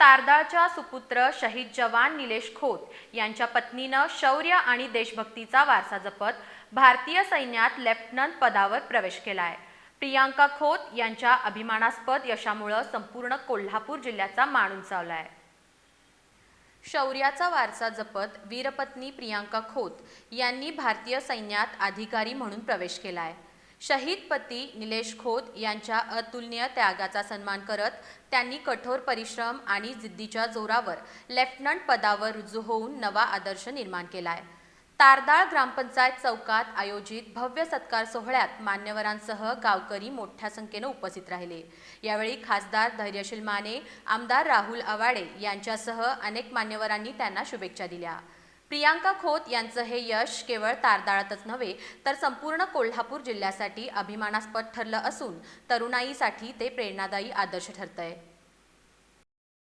तारदाळच्या सुपुत्र शहीद जवान निलेश खोत यांच्या पत्नीनं शौर्य आणि देशभक्तीचा वारसा जपत भारतीय सैन्यात लेफ्टनंट पदावर प्रवेश केलाय. प्रियांका खोत यांच्या अभिमानास्पद यशामुळं संपूर्ण कोल्हापूर जिल्ह्याचा मान उंचावलाय. शौर्याचा वारसा जपत वीरपत्नी प्रियांका खोत यांनी भारतीय सैन्यात अधिकारी म्हणून प्रवेश केलाय. शहीद पती निलेश खोत यांच्या अतुलनीय त्यागाचा सन्मान करत त्यांनी कठोर परिश्रम आणि जिद्दीच्या जोरावर लेफ्टनंट पदावर रुजू होऊन नवा आदर्श निर्माण केला आहे तारदाळ ग्रामपंचायत चौकात आयोजित भव्य सत्कार सोहळ्यात मान्यवरांसह गावकरी मोठ्या संख्येनं उपस्थित राहिले. यावेळी खासदार धैर्यशील माने आमदार राहुल आवाडे यांच्यासह अनेक मान्यवरांनी त्यांना शुभेच्छा दिल्या. प्रियांका खोत यांचं हे यश केवळ तारदाळातच नव्हे तर संपूर्ण कोल्हापूर जिल्ह्यासाठी अभिमानास्पद ठरलं असून तरुणाईसाठी ते प्रेरणादायी आदर्श ठरतंय.